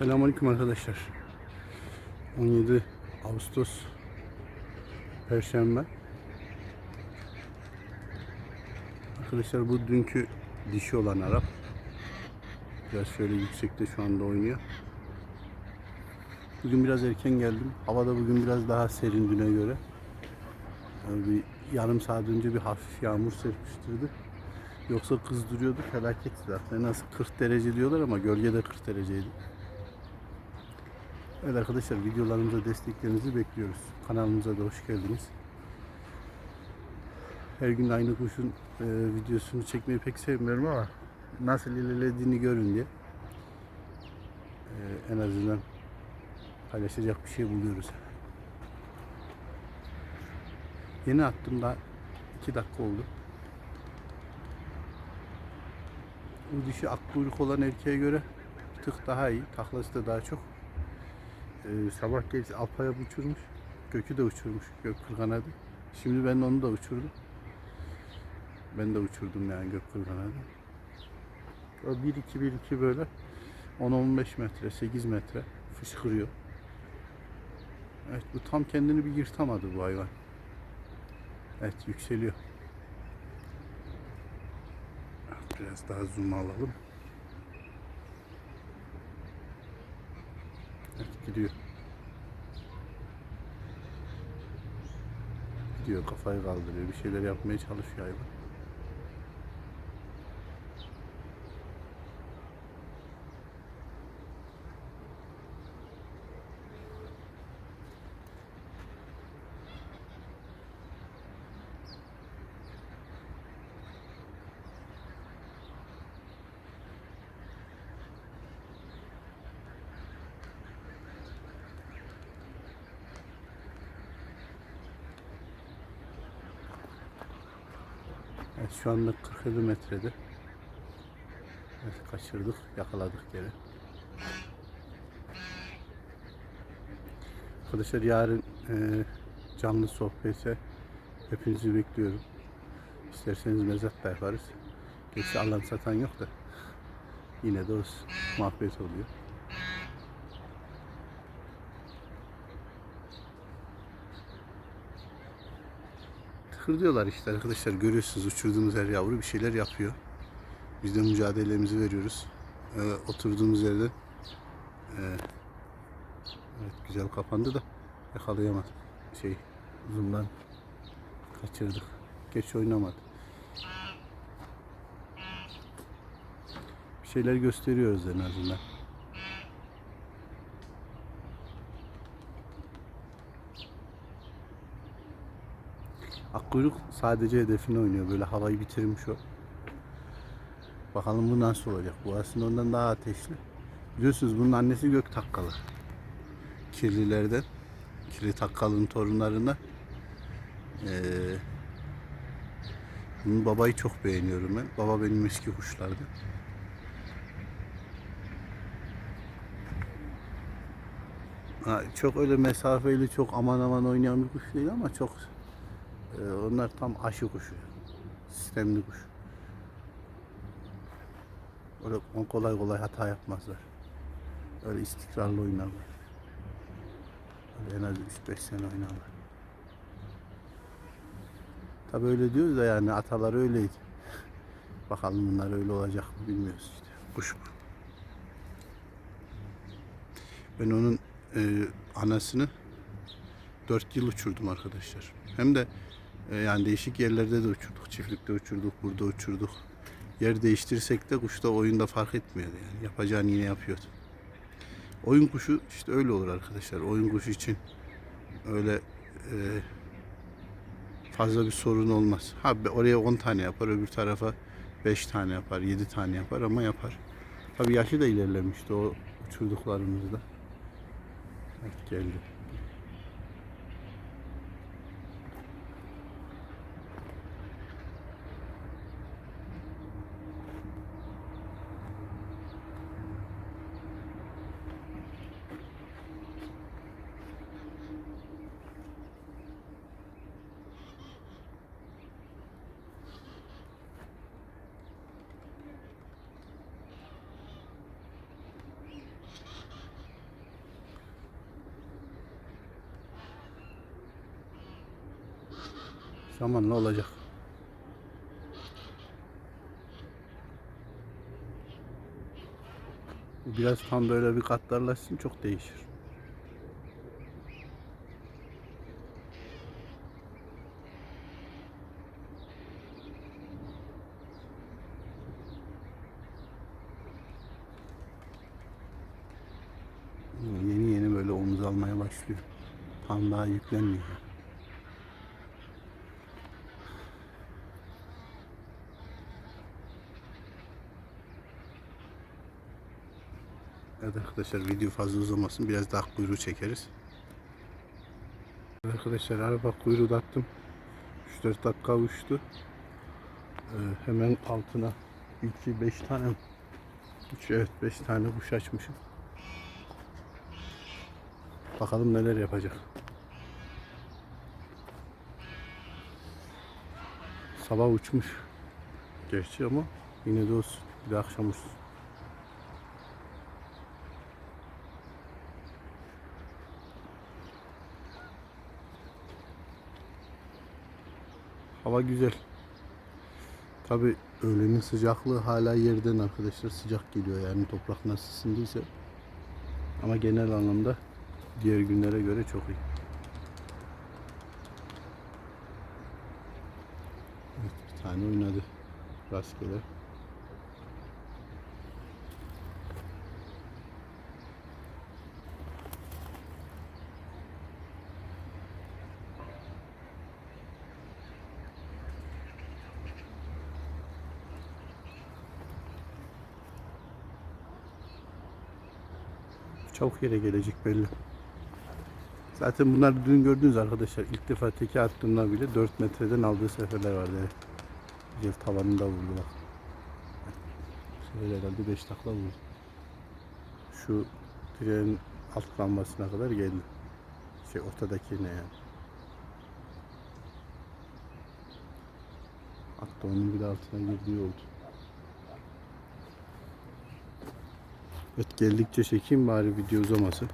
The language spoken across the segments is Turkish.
Selamünaleyküm arkadaşlar. 17 Ağustos Perşembe. Arkadaşlar bu dünkü dişi olan Arap. Biraz şöyle yüksekte şu anda oynuyor. Bugün biraz erken geldim. Hava da bugün biraz daha serin düne göre. Yani bir yarım saat önce bir hafif yağmur serpiştirdi. Yoksa kızdırıyordu felaket zaten. Nasıl 40 derece diyorlar ama gölgede 40 dereceydi. Evet arkadaşlar videolarımıza desteklerinizi bekliyoruz. Kanalımıza da hoş geldiniz. Her gün aynı kuşun e, videosunu çekmeyi pek sevmiyorum ama nasıl ilerlediğini görün diye e, en azından paylaşacak bir şey buluyoruz. Yeni attım da 2 dakika oldu. Bu dişi akkuyruk olan erkeğe göre tık daha iyi. Taklası da daha çok. Ee, sabah geç Alpaya uçurmuş. Gökü de uçurmuş. Gök kırkanadı. Şimdi ben onu da uçurdum. Ben de uçurdum yani gök kırkanadı. O 1-2-1-2 böyle 10-15 metre, 8 metre fışkırıyor. Evet bu tam kendini bir yırtamadı bu hayvan. Evet yükseliyor. Biraz daha zoom alalım. Evet gidiyor. Gidiyor kafayı kaldırıyor. Bir şeyler yapmaya çalışıyor hayvan. Şu anda 47 metrede. Evet kaçırdık, yakaladık geri. Arkadaşlar yarın e, canlı sohbete hepinizi bekliyorum. İsterseniz mezat da yaparız. Gerçi alan satan yok da yine de olsun. Muhabbet oluyor. Tıkırdıyorlar işte arkadaşlar görüyorsunuz uçurduğumuz her yavru bir şeyler yapıyor. Biz de mücadelemizi veriyoruz. Ee, oturduğumuz yerde ee, evet güzel kapandı da yakalayamadım. Şey zoom'dan kaçırdık. Geç oynamadı. Bir şeyler gösteriyoruz en azından. Akkuyruk sadece hedefini oynuyor. Böyle havayı bitirmiş o. Bakalım bu nasıl olacak. Bu aslında ondan daha ateşli. Biliyorsunuz bunun annesi gök takkalı. Kirlilerden. Kirli takkalının torunlarına. Ee, bunun babayı çok beğeniyorum ben. Baba benim eski kuşlardı. Ha, çok öyle mesafeli çok aman aman oynayan bir kuş değil ama çok ee, onlar tam aşı kuşu. Sistemli kuş. Öyle kolay kolay hata yapmazlar. Öyle istikrarlı oynarlar. Öyle en az 3-5 sene oynarlar. Tabi öyle diyoruz da yani atalar öyleydi. Bakalım bunlar öyle olacak mı bilmiyoruz işte. Kuş bu. Ben onun e, anasını 4 yıl uçurdum arkadaşlar. Hem de yani değişik yerlerde de uçurduk. Çiftlikte uçurduk, burada uçurduk. Yer değiştirsek de kuşta oyunda fark etmiyordu yani. Yapacağını yine yapıyordu. Oyun kuşu işte öyle olur arkadaşlar. Oyun kuşu için öyle e, fazla bir sorun olmaz. Ha oraya 10 tane yapar, öbür tarafa 5 tane yapar, 7 tane yapar ama yapar. Tabii yaşı da ilerlemişti o uçurduklarımızda. Evet geldi. Zamanla olacak. Biraz tam böyle bir katlarlaşsın çok değişir. Yeni yeni böyle omuz almaya başlıyor. Tam daha yüklenmiyor. Evet arkadaşlar video fazla uzamasın. Biraz daha kuyruğu çekeriz. Evet arkadaşlar araba kuyruğu da attım. 3-4 dakika uçtu. Ee, hemen altına 2 5 tane 3 evet 5 tane kuş açmışım. Bakalım neler yapacak. Sabah uçmuş. Gerçi ama yine de olsun. Bir de akşam uçsun. Hava güzel. Tabi öğlenin sıcaklığı hala yerden arkadaşlar sıcak geliyor yani toprak nasıl ısındıysa. Ama genel anlamda diğer günlere göre çok iyi. Evet, bir tane oynadı rastgele. Çabuk yere gelecek belli. Zaten bunlar dün gördünüz arkadaşlar. İlk defa teki attığımda bile 4 metreden aldığı seferler vardı. Evet. Güzel tavanında vurdu bak. Sefer herhalde 5 takla vurdu. Şu direğin alt lambasına kadar geldi. Şey ortadakine yani. Hatta onun bir altına girdiği oldu. Evet geldikçe çekeyim bari video uzamasın.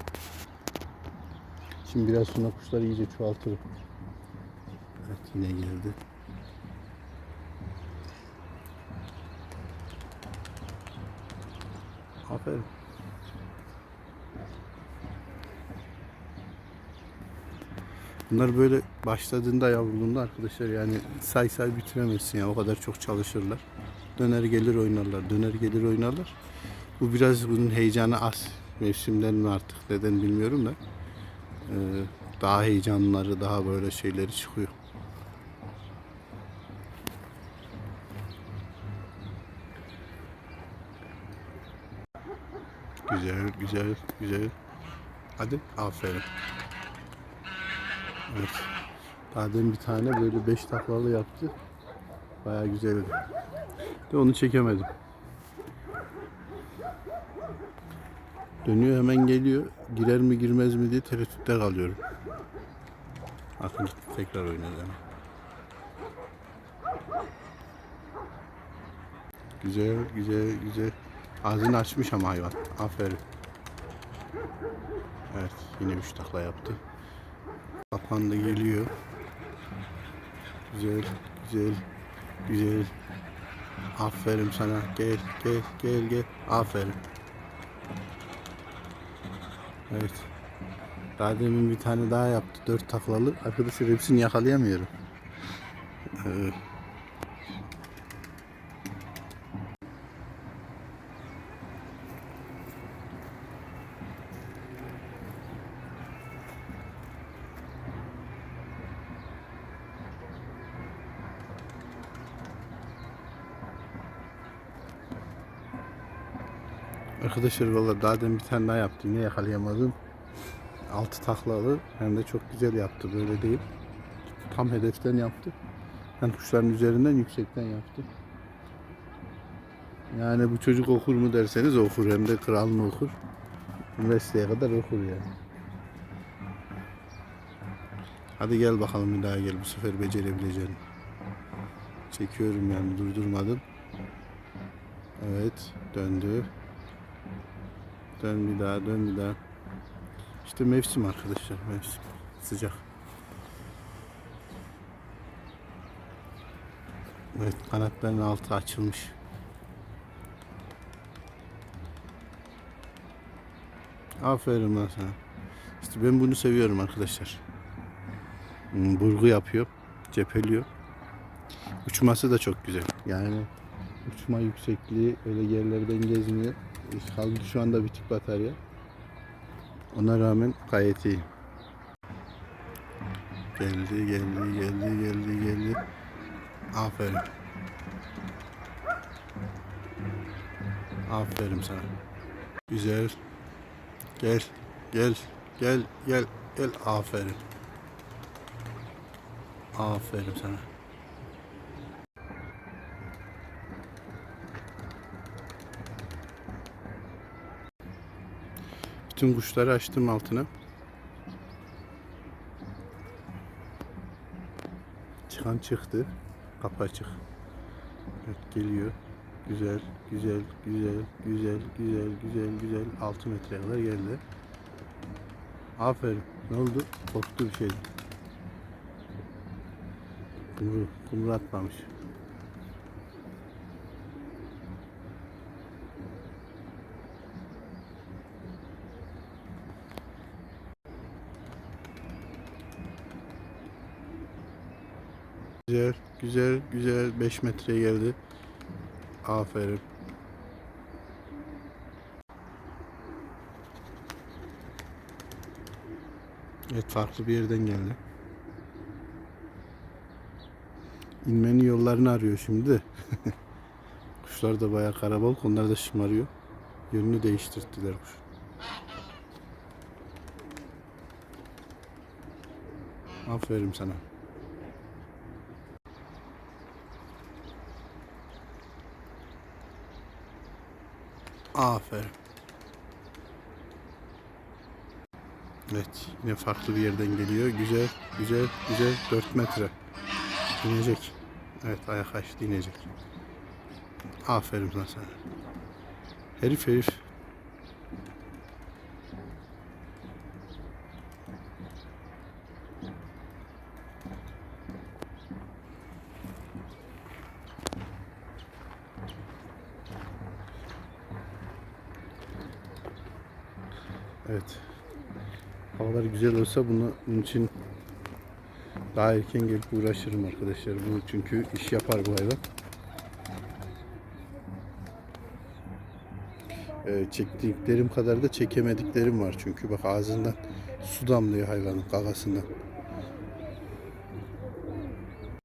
Şimdi biraz sonra kuşları iyice çoğaltırım. Evet yine geldi. Aferin. Bunlar böyle başladığında yavruluğunda arkadaşlar yani say say bitiremezsin ya o kadar çok çalışırlar. Döner gelir oynarlar, döner gelir oynarlar. Bu biraz bunun heyecanı az. Mevsimden mi artık neden bilmiyorum da. Ee, daha heyecanları, daha böyle şeyleri çıkıyor. Güzel, güzel, güzel. Hadi, aferin. Evet. Daha demin bir tane böyle beş taklalı yaptı. Bayağı güzeldi. De onu çekemedim. Dönüyor hemen geliyor. Girer mi girmez mi diye tereddütte kalıyorum. Bakın tekrar oynadı. hemen. Güzel, güzel, güzel. Ağzını açmış ama hayvan. Aferin. Evet, yine üç takla yaptı. Kapandı geliyor. Güzel, güzel, güzel. Aferin sana. Gel, gel, gel, gel. Aferin. Evet. Daha demin bir tane daha yaptı. Dört taklalı. Arkadaşlar hepsini yakalayamıyorum. Ee, Arkadaşlar valla daha demin bir tane daha yaptı. Yine yakalayamadım. Altı taklalı. Hem de çok güzel yaptı. Böyle değil. Tam hedeften yaptı. Yani kuşların üzerinden yüksekten yaptı. Yani bu çocuk okur mu derseniz okur. Hem de kral mı okur. Üniversiteye kadar okur yani. Hadi gel bakalım bir daha gel. Bu sefer becerebileceğini. Çekiyorum yani durdurmadım. Evet döndü. Dön bir daha, dön bir daha. İşte mevsim arkadaşlar, mevsim. Sıcak. Evet kanatlarının altı açılmış. Aferin lan sana. İşte ben bunu seviyorum arkadaşlar. Hmm, Burgu yapıyor. Cepheliyor. Uçması da çok güzel. Yani uçma yüksekliği öyle yerlerden gezmiyor. Kaldı şu anda bitik batarya. Ona rağmen gayet iyi. Geldi, geldi, geldi, geldi, geldi. Aferin. Aferin sana. Güzel. Gel, gel, gel, gel, gel. Aferin. Aferin sana. Bütün kuşları açtım altına. Çıkan çıktı. Kapı açık. Evet, geliyor. Güzel, güzel, güzel, güzel, güzel, güzel, güzel. 6 metreye kadar geldi. Aferin. Ne oldu? Korktu bir şeydi. Kumru, kumru atmamış. Güzel, güzel, güzel. 5 metreye geldi. Aferin. Evet farklı bir yerden geldi. İnmenin yollarını arıyor şimdi. Kuşlar da bayağı karabalık. Onlar da şımarıyor. Yönünü değiştirdiler kuş. Aferin sana. Aferin. Evet, yine farklı bir yerden geliyor. Güzel, güzel, güzel. 4 metre. İnecek. Evet, ayak açtı inecek. Aferin lan sana. Herif herif. Evet. Havalar güzel olsa bunu bunun için daha erken gelip uğraşırım arkadaşlar. Bu çünkü iş yapar bu hayvan. Ee, çektiklerim kadar da çekemediklerim var çünkü bak ağzından su damlıyor hayvanın gagasından.